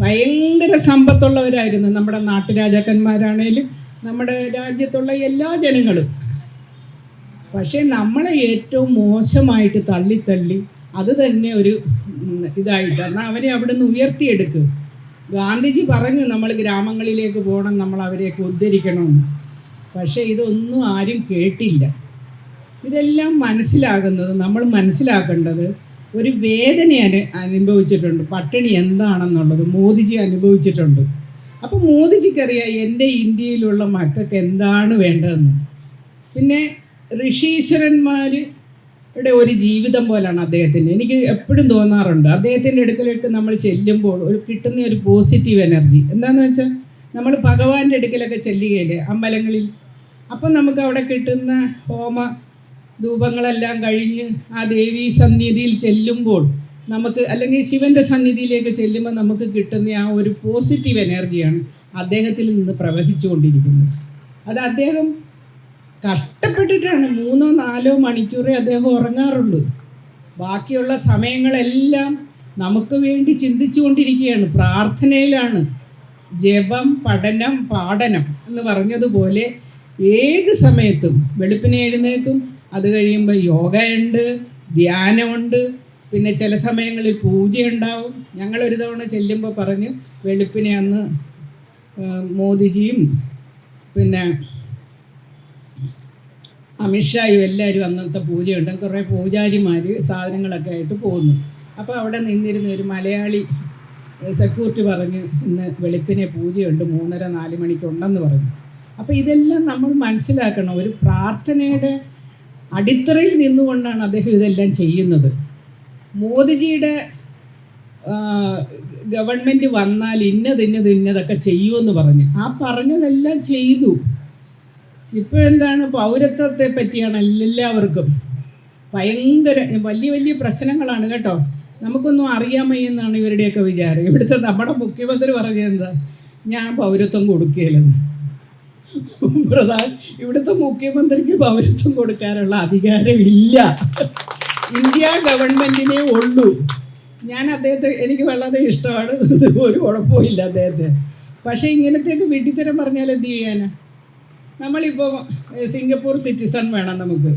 ഭയങ്കര സമ്പത്തുള്ളവരായിരുന്നു നമ്മുടെ നാട്ടുരാജാക്കന്മാരാണേലും നമ്മുടെ രാജ്യത്തുള്ള എല്ലാ ജനങ്ങളും. പക്ഷേ നമ്മളെ ഏറ്റവും മോശമായിട്ട് തള്ളി തള്ളി അത് തന്നെ ഒരു ഇതായിട്ട് എന്നാൽ അവരെ അവിടെ നിന്ന് ഉയർത്തിയെടുക്കും. ഗാന്ധിജി പറഞ്ഞു നമ്മൾ ഗ്രാമങ്ങളിലേക്ക് പോകണം നമ്മൾ അവരെയൊക്കെ ഉദ്ധരിക്കണമെന്ന്. പക്ഷേ ഇതൊന്നും ആരും കേട്ടില്ല. ഇതെല്ലാം മനസ്സിലാകുന്നത് നമ്മൾ മനസ്സിലാക്കേണ്ടത് ഒരു വേദന അനു അനുഭവിച്ചിട്ടുണ്ട്. പട്ടിണി എന്താണെന്നുള്ളത് മോദിജി അനുഭവിച്ചിട്ടുണ്ട്. അപ്പോൾ മോദിജിക്കറിയാം എന്റെ ഇന്ത്യയിലുള്ള മക്കൾക്ക് എന്താണ് വേണ്ടതെന്ന്. പിന്നെ ഋഷീശ്വരന്മാരുടെ ഒരു ജീവിതം പോലാണ് അദ്ദേഹത്തിന്റെ. എനിക്ക് എപ്പോഴും തോന്നാറുണ്ട്. അദ്ദേഹത്തിന്റെ അടുക്കലേക്ക് നമ്മൾ ചെല്ലുമ്പോൾ ഒരു കിട്ടുന്ന ഒരു പോസിറ്റീവ് എനർജി എന്താന്ന് വെച്ചാൽ നമ്മൾ ഭഗവാന്റെ അടുക്കലൊക്കെ ചെല്ലുകയില്ലേ അമ്പലങ്ങളിൽ അപ്പം നമുക്ക് അവിടെ കിട്ടുന്ന ഹോമ ധൂപങ്ങളെല്ലാം കഴിഞ്ഞ് ആ ദേവി സന്നിധിയിൽ ചെല്ലുമ്പോൾ നമുക്ക് അല്ലെങ്കിൽ ശിവന്റെ സന്നിധിയിലേക്ക് ചെല്ലുമ്പോൾ നമുക്ക് കിട്ടുന്ന ആ ഒരു പോസിറ്റീവ് എനർജിയാണ് അദ്ദേഹത്തിൽ നിന്ന് പ്രവഹിച്ചുകൊണ്ടിരിക്കുന്നത്. അത് അദ്ദേഹം കഷ്ടപ്പെട്ടിട്ടാണ് മൂന്നോ നാലോ മണിക്കൂറേ അദ്ദേഹം ഉറങ്ങാറുള്ളൂ. ബാക്കിയുള്ള സമയങ്ങളെല്ലാം നമുക്ക് വേണ്ടി ചിന്തിച്ചുകൊണ്ടിരിക്കുകയാണ്. പ്രാർത്ഥനയിലാണ്. ജപം പഠനം പാഠനം എന്ന് പറഞ്ഞതുപോലെ ഏത് സമയത്തും വെളുപ്പിനെ എഴുന്നേക്കും അത് കഴിയുമ്പോൾ യോഗയുണ്ട് ധ്യാനമുണ്ട്. പിന്നെ ചില സമയങ്ങളിൽ പൂജയുണ്ടാവും. ഞങ്ങൾ ഒരു തവണ ചെല്ലുമ്പോൾ പറഞ്ഞ് വെളുപ്പിനെ അന്ന് മോദിജിയും പിന്നെ അമിത്ഷായും എല്ലാവരും അന്നത്തെ പൂജയുണ്ട്. കുറേ പൂജാരിമാർ സാധനങ്ങളൊക്കെ ആയിട്ട് പോകുന്നു. അപ്പോൾ അവിടെ നിന്നിരുന്ന ഒരു മലയാളി സെക്യൂരിറ്റി പറഞ്ഞ് ഇന്ന് വെളുപ്പിനെ പൂജയുണ്ട് മൂന്നര നാല് മണിക്കുണ്ടെന്ന് പറഞ്ഞു. അപ്പോൾ ഇതെല്ലാം നമ്മൾ മനസ്സിലാക്കണം. ഒരു പ്രാർത്ഥനയുടെ അടിത്തറയിൽ നിന്നുകൊണ്ടാണ് അദ്ദേഹം ഇതെല്ലാം ചെയ്യുന്നത്. മോദിജിയുടെ ഗവൺമെന്റ് വന്നാൽ ഇന്നത് ഇന്നത് ഇന്നതൊക്കെ ചെയ്യുമെന്ന് പറഞ്ഞ്. ആ പറഞ്ഞതെല്ലാം ചെയ്തു. ഇപ്പോൾ എന്താണ് പൗരത്വത്തെ പറ്റിയാണ് എല്ലാവർക്കും. ഭയങ്കര വലിയ വലിയ പ്രശ്നങ്ങളാണ് കേട്ടോ. നമുക്കൊന്നും അറിയാൻ വയ്യെന്നാണ് ഇവരുടെയൊക്കെ വിചാരം. ഇവിടുത്തെ നമ്മുടെ മുഖ്യമന്ത്രി പറഞ്ഞത് ഞാൻ പൗരത്വം കൊടുക്കുകയില്ലെന്ന് പ്രധാന ഇവിടുത്തെ മുഖ്യമന്ത്രിക്ക് പൗരത്വം കൊടുക്കാനുള്ള അധികാരമില്ല. ഇന്ത്യ ഗവൺമെന്റിനെ ഉള്ളൂ. ഞാൻ അദ്ദേഹത്തെ എനിക്ക് വളരെ ഇഷ്ടമാണ്. ഒരു കുഴപ്പമില്ല അദ്ദേഹത്തെ. പക്ഷേ ഇങ്ങനത്തെയൊക്കെ വീട്ടിത്തരം പറഞ്ഞാൽ എന്ത് ചെയ്യാനാ? നമ്മളിപ്പോൾ സിംഗപ്പൂർ സിറ്റിസൺ വേണം നമുക്ക്.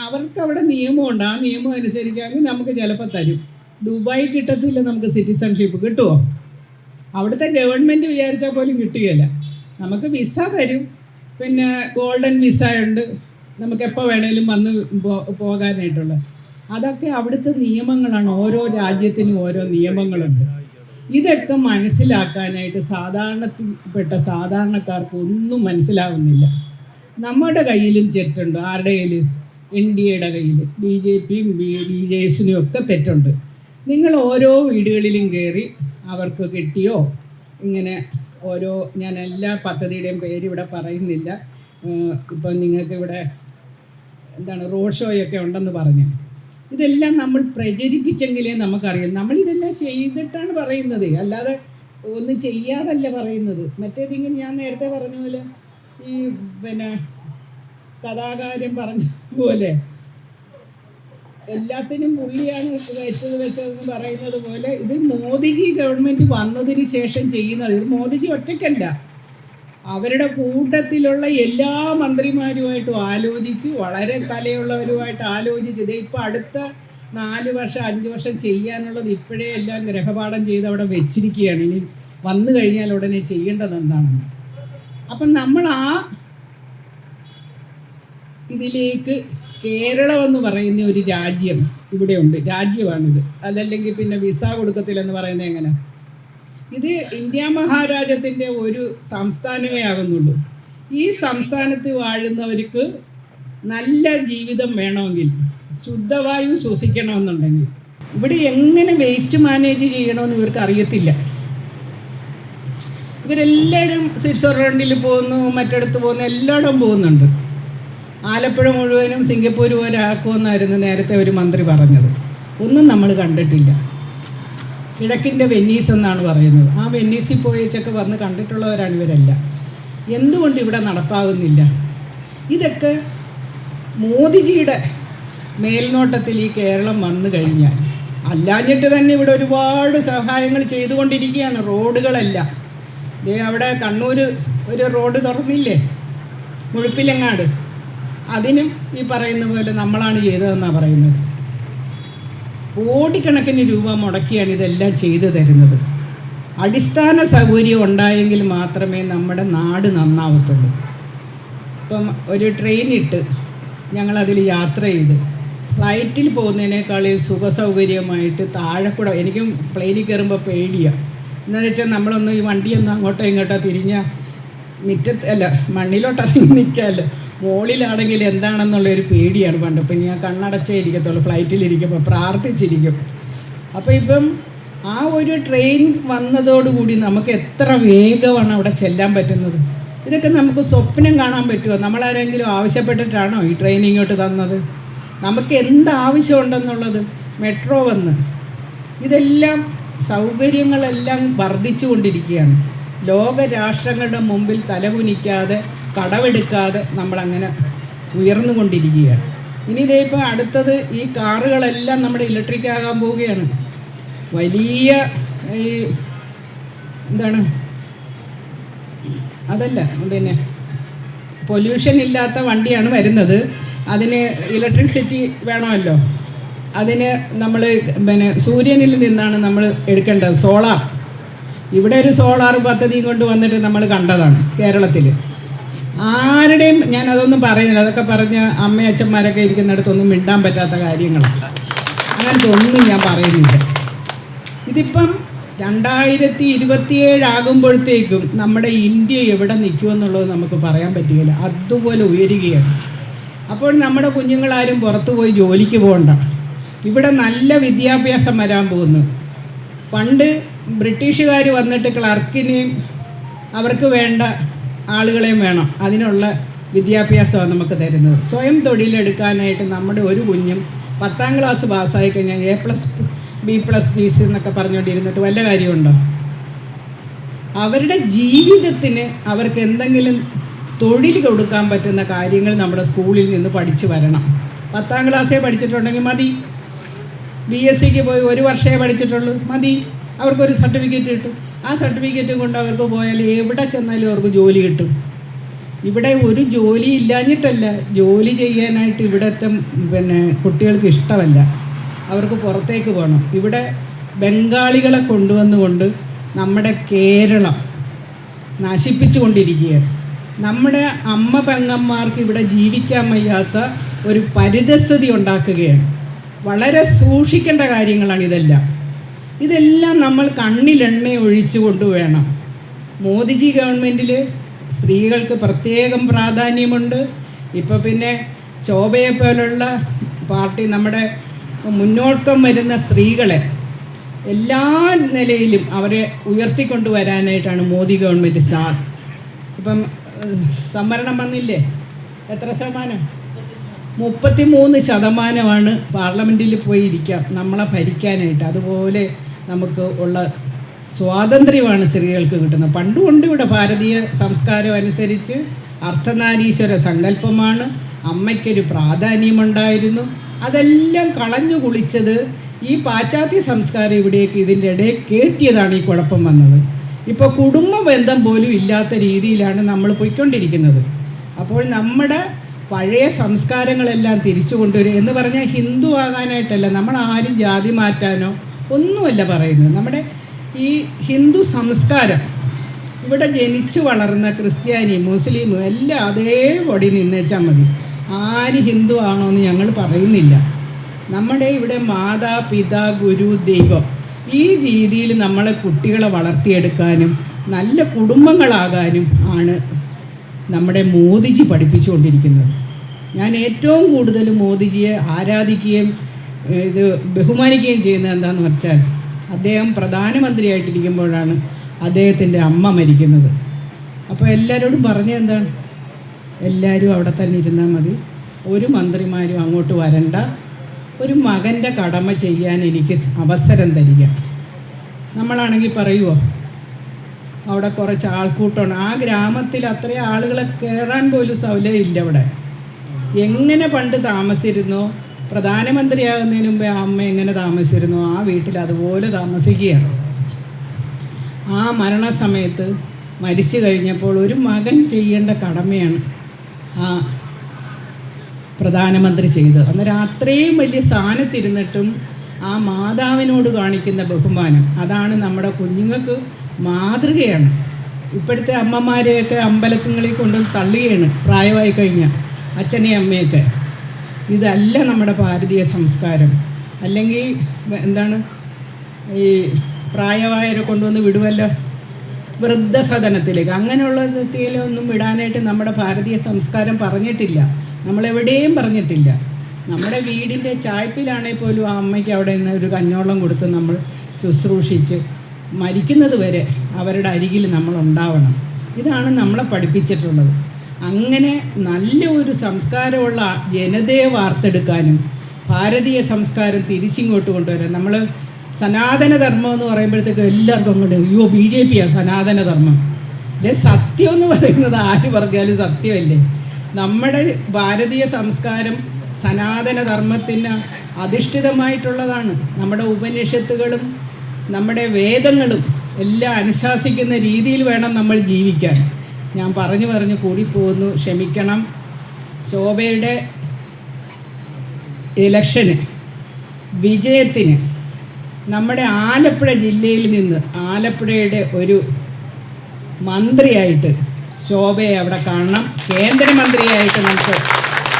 അവർക്ക് അവിടെ നിയമമുണ്ട്. ആ നിയമം അനുസരിക്കാമെങ്കിൽ നമുക്ക് ചിലപ്പോൾ തരും. ദുബായ് കിട്ടത്തില്ല നമുക്ക് സിറ്റിസൺഷിപ്പ്. കിട്ടുമോ അവിടുത്തെ ഗവൺമെന്റ് വിചാരിച്ചാൽ പോലും കിട്ടുകയില്ല. നമുക്ക് വിസ തരും. പിന്നെ ഗോൾഡൻ വിസ ഉണ്ട്. നമുക്ക് എപ്പോൾ വേണേലും വന്ന് പോകാനായിട്ടുള്ളത് പോകാനായിട്ടുള്ള. അതൊക്കെ അവിടുത്തെ നിയമങ്ങളാണ്. ഓരോ രാജ്യത്തിനും ഓരോ നിയമങ്ങളുണ്ട്. ഇതൊക്കെ മനസ്സിലാക്കാനായിട്ട് സാധാരണപ്പെട്ട സാധാരണക്കാർക്ക് ഒന്നും മനസ്സിലാവുന്നില്ല. നമ്മുടെ കയ്യിലും തെറ്റുണ്ട്. ആരുടെ കയ്യിൽ എൻ ഡി എയുടെ കയ്യിൽ ബി ജെ പിയും ബി ബി ജെ എസിനും ഒക്കെ തെറ്റുണ്ട്. നിങ്ങൾ ഓരോ വീടുകളിലും കയറി അവർക്ക് കിട്ടിയോ? ഇങ്ങനെ ഓരോ ഞാൻ എല്ലാ പദ്ധതിയുടെയും പേര് ഇവിടെ പറയുന്നില്ല. ഇപ്പം നിങ്ങൾക്ക് ഇവിടെ എന്താണ് റോഡ് ഷോയൊക്കെ ഉണ്ടെന്ന് പറഞ്ഞു. ഇതെല്ലാം നമ്മൾ പ്രചരിപ്പിച്ചെങ്കിലേ നമുക്കറിയാം. നമ്മൾ ഇതെല്ലാം ചെയ്തിട്ടാണ് പറയുന്നത്. അല്ലാതെ ഒന്നും ചെയ്യാതല്ല പറയുന്നത്. മറ്റേതെങ്കിലും ഞാൻ നേരത്തെ പറഞ്ഞ പോലെ ഈ പിന്നെ കഥാകാരൻ പറഞ്ഞ പോലെ എല്ലാത്തിനും പുള്ളിയാണ് വെച്ചത് വെച്ചതെന്ന് പറയുന്നത് പോലെ ഇത് മോദിജി ഗവൺമെന്റ് വന്നതിന് ശേഷം ചെയ്യുന്നത്. ഇത് മോദിജി ഒറ്റയ്ക്കല്ല. അവരുടെ കൂട്ടത്തിലുള്ള എല്ലാ മന്ത്രിമാരുമായിട്ടും ആലോചിച്ച് വളരെ തലയുള്ളവരുമായിട്ട് ആലോചിച്ച് ഇത് ഇപ്പം അടുത്ത നാല് വർഷം അഞ്ച് വർഷം ചെയ്യാനുള്ളത് ഇപ്പോഴേ എല്ലാം ഗ്രഹപാഠം ചെയ്ത് അവിടെ വെച്ചിരിക്കുകയാണ്. ഇനി വന്നു കഴിഞ്ഞാൽ ഉടനെ ചെയ്യേണ്ടത് എന്താണെന്ന്. അപ്പം നമ്മൾ ആ ഇതിലേക്ക് കേരളം എന്ന് പറയുന്ന ഒരു രാജ്യം ഇവിടെയുണ്ട്. രാജ്യമാണിത്. അതല്ലെങ്കിൽ പിന്നെ വിസ കൊടുക്കത്തില്ലെന്ന് പറയുന്നത് എങ്ങനെ ഇത് ഇന്ത്യ മഹാരാജ്യത്തിന്റെ ഒരു സംസ്ഥാനമേ ആകുന്നുള്ളൂ. ഈ സംസ്ഥാനത്ത് വാഴുന്നവർക്ക് നല്ല ജീവിതം വേണമെങ്കിൽ ശുദ്ധവായു ശ്വസിക്കണമെന്നുണ്ടെങ്കിൽ ഇവിടെ എങ്ങനെ വേസ്റ്റ് മാനേജ് ചെയ്യണമെന്ന് ഇവർക്ക് അറിയത്തില്ല. ഇവരെല്ലാവരും സ്വിറ്റ്സർലൻഡിൽ പോകുന്നു മറ്റിടത്ത് പോകുന്നു എല്ലായിടവും പോകുന്നുണ്ട്. ആലപ്പുഴ മുഴുവനും സിംഗപ്പൂർ പോലെ ആക്കുമെന്നായിരുന്നു നേരത്തെ ഒരു മന്ത്രി പറഞ്ഞത്. ഒന്നും നമ്മൾ കണ്ടിട്ടില്ല. കിഴക്കിന്റെ വെന്നീസ് എന്നാണ് പറയുന്നത്. ആ വെന്നീസിൽ പോയേച്ചൊക്കെ വന്ന് കണ്ടിട്ടുള്ളവരാണ് ഇവരെല്ലാം എന്തുകൊണ്ട് ഇവിടെ നടപ്പാകുന്നില്ല? ഇതൊക്കെ മോദിജിയുടെ മേൽനോട്ടത്തിൽ ഈ കേരളം വന്നു കഴിഞ്ഞാൽ അല്ലാഞ്ഞിട്ട് തന്നെ ഇവിടെ ഒരുപാട് സഹായങ്ങൾ ചെയ്തുകൊണ്ടിരിക്കുകയാണ് റോഡുകളല്ല. ദേ അവിടെ കണ്ണൂർ ഒരു റോഡ് തുറന്നില്ലേ? മുഴുപ്പിലങ്ങാട്. അതിനും ഈ പറയുന്ന പോലെ നമ്മളാണ് ചെയ്തതെന്നാണ് പറയുന്നത്. കോടിക്കണക്കിന് രൂപ മുടക്കിയാണ് ഇതെല്ലാം ചെയ്തു തരുന്നത്. അടിസ്ഥാന സൗകര്യം ഉണ്ടായെങ്കിൽ മാത്രമേ നമ്മുടെ നാട് നന്നാവത്തുള്ളൂ. ഇപ്പം ഒരു ട്രെയിൻ ഇട്ട് ഞങ്ങളതിൽ യാത്ര ചെയ്ത് ഫ്ലൈറ്റിൽ പോകുന്നതിനേക്കാൾ സുഖസൗകര്യമായിട്ട് താഴെ കൂടെ എനിക്കും പ്ലെയിനിൽ കയറുമ്പോൾ പേടിയാണ് എന്താണെന്ന് വെച്ചാൽ നമ്മളൊന്ന് ഈ വണ്ടിയൊന്ന് അങ്ങോട്ടോ ഇങ്ങോട്ടോ തിരിഞ്ഞ മുറ്റത്ത് അല്ല മണ്ണിലോട്ട് ഇറങ്ങി നിൽക്കാമല്ലോ മുകളിലാണെങ്കിൽ എന്താണെന്നുള്ള ഒരു പേടിയാണ് പണ്ട്. ഇപ്പം ഞാൻ കണ്ണടച്ചേ ഇരിക്കത്തുള്ളൂ ഫ്ലൈറ്റിലിരിക്കുമ്പോൾ പ്രാർത്ഥിച്ചിരിക്കും. അപ്പോൾ ഇപ്പം ആ ഒരു ട്രെയിൻ വന്നതോടുകൂടി നമുക്ക് എത്ര വേഗമാണ് അവിടെ ചെല്ലാൻ പറ്റുന്നത്. ഇതൊക്കെ നമുക്ക് സ്വപ്നം കാണാൻ പറ്റുമോ? നമ്മളാരെങ്കിലും ആവശ്യപ്പെട്ടിട്ടാണോ ഈ ട്രെയിൻ ഇങ്ങോട്ട് തന്നത്? നമുക്ക് എന്ത് ആവശ്യമുണ്ടെന്നുള്ളത് മെട്രോ വന്ന്. ഇതെല്ലാം സൗകര്യങ്ങളെല്ലാം വർദ്ധിച്ചു കൊണ്ടിരിക്കുകയാണ് ലോക രാഷ്ട്രങ്ങളുടെ മുമ്പിൽ തലകുനിക്കാതെ കടമെടുക്കാതെ നമ്മളങ്ങനെ ഉയർന്നുകൊണ്ടിരിക്കുകയാണ്. ഇനി ഇതേ ഇപ്പോൾ അടുത്തത് ഈ കാറുകളെല്ലാം നമ്മുടെ ഇലക്ട്രിക് ആകാൻ പോവുകയാണ്. വലിയ ഈ എന്താണ്? അതല്ല പിന്നെ പൊല്യൂഷൻ ഇല്ലാത്ത വണ്ടിയാണ് വരുന്നത്. അതിന് ഇലക്ട്രിസിറ്റി വേണമല്ലോ. അതിന് നമ്മൾ പിന്നെ സൂര്യനിൽ നിന്നാണ് നമ്മൾ എടുക്കേണ്ടത്. സോളാർ. ഇവിടെ ഒരു സോളാർ പദ്ധതി കൊണ്ട് വന്നിട്ട് നമ്മൾ കണ്ടതാണ് കേരളത്തിൽ ആരുടെയും ഞാൻ അതൊന്നും പറയുന്നില്ല. അതൊക്കെ പറഞ്ഞ് അമ്മയച്ചന്മാരൊക്കെ ഇരിക്കുന്നിടത്തൊന്നും മിണ്ടാൻ പറ്റാത്ത കാര്യങ്ങളാണ്. അങ്ങനത്തെ ഒന്നും ഞാൻ പറയുന്നില്ല. ഇതിപ്പം രണ്ടായിരത്തി ഇരുപത്തിയേഴ് ആകുമ്പോഴത്തേക്കും നമ്മുടെ ഇന്ത്യ എവിടെ നിൽക്കുമെന്നുള്ളത് നമുക്ക് പറയാൻ പറ്റുകയില്ല അതുപോലെ ഉയരുകയാണ്. അപ്പോൾ നമ്മുടെ കുഞ്ഞുങ്ങളാരും പുറത്തു പോയി ജോലിക്ക് പോകണ്ട. ഇവിടെ നല്ല വിദ്യാഭ്യാസം വരാൻ പോകുന്നു. പണ്ട് ബ്രിട്ടീഷുകാർ വന്നിട്ട് ക്ലർക്കിനെയും അവർക്ക് വേണ്ട ആളുകളെയും വേണം. അതിനുള്ള വിദ്യാഭ്യാസമാണ് നമുക്ക് തരുന്നത്. സ്വയം തൊഴിലെടുക്കാനായിട്ട് നമ്മുടെ ഒരു കുഞ്ഞും പത്താം ക്ലാസ് പാസ്സായി കഴിഞ്ഞാൽ A plus B plus P C എന്നൊക്കെ പറഞ്ഞുകൊണ്ടിരുന്നിട്ട് വല്ല കാര്യമുണ്ടോ? അവരുടെ ജീവിതത്തിന് അവർക്ക് എന്തെങ്കിലും തൊഴിൽ കൊടുക്കാൻ പറ്റുന്ന കാര്യങ്ങൾ നമ്മുടെ സ്കൂളിൽ നിന്ന് പഠിച്ചു വരണം. പത്താം ക്ലാസ്സേ പഠിച്ചിട്ടുണ്ടെങ്കിൽ മതി. ബി എസ് സിക്ക് പോയി ഒരു വർഷമേ പഠിച്ചിട്ടുള്ളൂ. മതി. അവർക്കൊരു സർട്ടിഫിക്കറ്റ് കിട്ടും. ആ സർട്ടിഫിക്കറ്റ് കൊണ്ട് അവർക്ക് പോയാൽ എവിടെ ചെന്നാലും അവർക്ക് ജോലി കിട്ടും. ഇവിടെ ഒരു ജോലി ഇല്ലാഞ്ഞിട്ടല്ല. ജോലി ചെയ്യാനായിട്ട് ഇവിടുത്തെ പിന്നെ കുട്ടികൾക്ക് ഇഷ്ടമല്ല. അവർക്ക് പുറത്തേക്ക് പോകണം. ഇവിടെ ബംഗാളികളെ കൊണ്ടുവന്നുകൊണ്ട് നമ്മുടെ കേരളം നശിപ്പിച്ചു കൊണ്ടിരിക്കുകയാണ് നമ്മുടെ അമ്മ പെങ്ങന്മാർക്ക് ഇവിടെ ജീവിക്കാൻ വയ്യാത്ത ഒരു പരിതസ്ഥിതി ഉണ്ടാക്കുകയാണ്. വളരെ സൂക്ഷിക്കേണ്ട കാര്യങ്ങളാണ് ഇതെല്ലാം. ഇതെല്ലാം നമ്മൾ കണ്ണിലെണ്ണ ഒഴിച്ചു കൊണ്ടുവേണം മോദിജി ഗവൺമെന്റിൽ സ്ത്രീകൾക്ക് പ്രത്യേകം പ്രാധാന്യമുണ്ട്. ഇപ്പോൾ പിന്നെ ശോഭയെ പോലുള്ള പാർട്ടി നമ്മുടെ മുന്നോക്കം വരുന്ന സ്ത്രീകളെ എല്ലാ നിലയിലും അവരെ ഉയർത്തിക്കൊണ്ടുവരാനായിട്ടാണ് മോദി ഗവൺമെന്റ് സാർ ഇപ്പം സംവരണം വന്നില്ലേ? എത്ര ശതമാനം? മുപ്പത്തി മൂന്ന് ശതമാനമാണ് പാർലമെന്റിൽ പോയി ഇരിക്കാം നമ്മളെ ഭരിക്കാനായിട്ട്. അതുപോലെ നമുക്ക് ഉള്ള സ്വാതന്ത്ര്യമാണ് സ്ത്രീകൾക്ക് കിട്ടുന്നത്. പണ്ടുകൊണ്ട് ഇവിടെ ഭാരതീയ സംസ്കാരം അനുസരിച്ച് അർത്ഥനാരീശ്വര സങ്കല്പമാണ്. അമ്മയ്ക്കൊരു പ്രാധാന്യമുണ്ടായിരുന്നു. അതെല്ലാം കളഞ്ഞു കുളിച്ചത് ഈ പാശ്ചാത്യ സംസ്കാരം ഇവിടേക്ക് ഇതിന്റെ ഇടയിൽ കയറ്റിയതാണ് ഈ കുഴപ്പം വന്നത്. ഇപ്പോൾ കുടുംബ ബന്ധം പോലും ഇല്ലാത്ത രീതിയിലാണ് നമ്മൾ പോയിക്കൊണ്ടിരിക്കുന്നത്. അപ്പോൾ നമ്മുടെ പഴയ സംസ്കാരങ്ങളെല്ലാം തിരിച്ചു കൊണ്ടുവരും എന്ന് പറഞ്ഞാൽ ഹിന്ദു ആകാനായിട്ടല്ല. നമ്മൾ ആരും ജാതി മാറ്റാനോ ഒന്നുമല്ല പറയുന്നത്. നമ്മുടെ ഈ ഹിന്ദു സംസ്കാരം ഇവിടെ ജനിച്ചു വളർന്ന ക്രിസ്ത്യാനി മുസ്ലിം എല്ലാം അതേപടി നിന്നേച്ചാൽ മതി. ആര് ഹിന്ദു ആണോ എന്ന് ഞങ്ങൾ പറയുന്നില്ല. നമ്മുടെ ഇവിടെ മാതാ പിതാ ഗുരു ദൈവം ഈ രീതിയിൽ നമ്മളെ കുട്ടികളെ വളർത്തിയെടുക്കാനും നല്ല കുടുംബങ്ങളാകാനും ആണ് നമ്മുടെ മോദിജി പഠിപ്പിച്ചുകൊണ്ടിരിക്കുന്നത്. ഞാൻ ഏറ്റവും കൂടുതൽ മോദിജിയെ ആരാധിക്കുകയും ഇത് ബഹുമാനിക്കുകയും ചെയ്യുന്നത് എന്താണെന്ന് വെച്ചാൽ അദ്ദേഹം പ്രധാനമന്ത്രിയായിട്ടിരിക്കുമ്പോഴാണ് അദ്ദേഹത്തിന്റെ അമ്മ മരിക്കുന്നത്. അപ്പോൾ എല്ലാവരോടും പറഞ്ഞത് എന്താണ്? എല്ലാവരും അവിടെ തന്നെ ഇരുന്നാൽ മതി. ഒരു മന്ത്രിമാരും അങ്ങോട്ട് വരണ്ട. ഒരു മകന്റെ കടമ ചെയ്യാൻ എനിക്ക് അവസരം തരിക. നമ്മളാണെങ്കിൽ പറയുമോ അവിടെ കുറച്ച് ആൾക്കൂട്ടമാണ് ആ ഗ്രാമത്തിൽ അത്രയും ആളുകളെ കയറാൻ പോലും സൗലഭ്യമില്ല അവിടെ. എങ്ങനെ പണ്ട് താമസിച്ചിരുന്നോ? പ്രധാനമന്ത്രിയാകുന്നതിന് മുമ്പേ അമ്മ എങ്ങനെ താമസിച്ചിരുന്നു? ആ വീട്ടിൽ അതുപോലെ താമസിക്കുകയാണ്. ആ മരണസമയത്ത് മരിച്ചു കഴിഞ്ഞപ്പോൾ ഒരു മകൻ ചെയ്യേണ്ട കടമയാണ് ആ പ്രധാനമന്ത്രി ചെയ്തത്. അന്നേരം അത്രയും വലിയ സ്ഥാനത്തിരുന്നിട്ടും ആ മാതാവിനോട് കാണിക്കുന്ന ബഹുമാനം. അതാണ് നമ്മുടെ കുഞ്ഞുങ്ങൾക്ക് മാതൃകയാണ്. ഇപ്പോഴത്തെ അമ്മമാരെയൊക്കെ അമ്പലത്തുങ്ങളിൽ കൊണ്ടുവന്ന് തള്ളിയാണ് പ്രായമായി കഴിഞ്ഞാൽ അച്ഛനെയും അമ്മയൊക്കെ. ഇതല്ല നമ്മുടെ ഭാരതീയ സംസ്കാരം. അല്ലെങ്കിൽ എന്താണ്? ഈ പ്രായമായവരെ കൊണ്ടുവന്ന് വിടുവല്ലോ? വൃദ്ധസദനത്തിലേക്ക്. ഒന്നും വിടാനായിട്ട് നമ്മുടെ ഭാരതീയ സംസ്കാരം പറഞ്ഞിട്ടില്ല. നമ്മളെവിടെയും പറഞ്ഞിട്ടില്ല. നമ്മുടെ വീടിന്റെ ചായ്പിലാണെങ്കിൽ പോലും ആ അമ്മയ്ക്ക് അവിടെ നിന്ന് ഒരു കഞ്ഞോളം കൊടുത്ത് നമ്മൾ ശുശ്രൂഷിച്ച് മരിക്കുന്നത് വരെ അവരുടെ അരികിൽ നമ്മൾ ഉണ്ടാവണം. ഇതാണ് നമ്മളെ പഠിപ്പിച്ചിട്ടുള്ളത്. അങ്ങനെ നല്ല ഒരു സംസ്കാരമുള്ള ജനതയെ വാർത്തെടുക്കാനും ഭാരതീയ സംസ്കാരം തിരിച്ചിങ്ങോട്ട് കൊണ്ടുവരാൻ. നമ്മൾ സനാതനധർമ്മം എന്ന് പറയുമ്പോഴത്തേക്ക് എല്ലാവർക്കും അങ്ങോട്ട് അയ്യോ ബി ജെ പിയാണ് സനാതനധർമ്മം. അല്ലെ സത്യം എന്ന് പറയുന്നത് ആര് പറഞ്ഞാലും സത്യമല്ലേ? നമ്മുടെ ഭാരതീയ സംസ്കാരം സനാതനധർമ്മത്തിന് അധിഷ്ഠിതമായിട്ടുള്ളതാണ്. നമ്മുടെ ഉപനിഷത്തുകളും നമ്മുടെ വേദങ്ങളും എല്ലാം അനുശാസിക്കുന്ന രീതിയിൽ വേണം നമ്മൾ ജീവിക്കാൻ. ഞാൻ പറഞ്ഞു പറഞ്ഞു കൂടിപ്പോകുന്നു. ക്ഷമിക്കണം. ശോഭയുടെ ഇലക്ഷന് വിജയത്തിന് നമ്മുടെ ആലപ്പുഴ ജില്ലയിൽ നിന്ന് ആലപ്പുഴയുടെ ഒരു മന്ത്രിയായിട്ട് ശോഭയെ അവിടെ കാണണം. കേന്ദ്രമന്ത്രിയായിട്ട് നമുക്ക്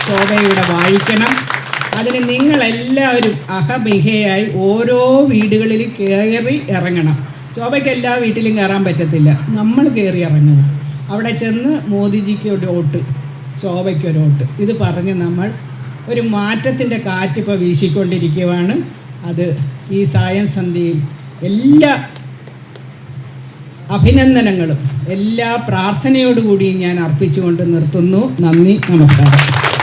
ശോഭയുടെ വായിക്കണം അതിന് നിങ്ങളെല്ലാവരും അഹമിഹയായി ഓരോ വീടുകളിൽ കയറി ഇറങ്ങണം. ശോഭയ്ക്ക് എല്ലാ വീട്ടിലും കയറാൻ പറ്റത്തില്ല. നമ്മൾ കയറി ഇറങ്ങുക. അവിടെ ചെന്ന് മോദിജിക്ക് ഒരു വോട്ട് ശോഭയ്ക്ക് ഒരു വോട്ട്. ഇത് പറഞ്ഞ് നമ്മൾ ഒരു മാറ്റത്തിന്റെ കാറ്റിപ്പോൾ വീശിക്കൊണ്ടിരിക്കുകയാണ് അത് ഈ സായം സന്ധ്യയിൽ എല്ലാ അഭിനന്ദനങ്ങളും എല്ലാ പ്രാർത്ഥനയോടുകൂടിയും ഞാൻ അർപ്പിച്ചുകൊണ്ട് നിർത്തുന്നു. നന്ദി നമസ്കാരം.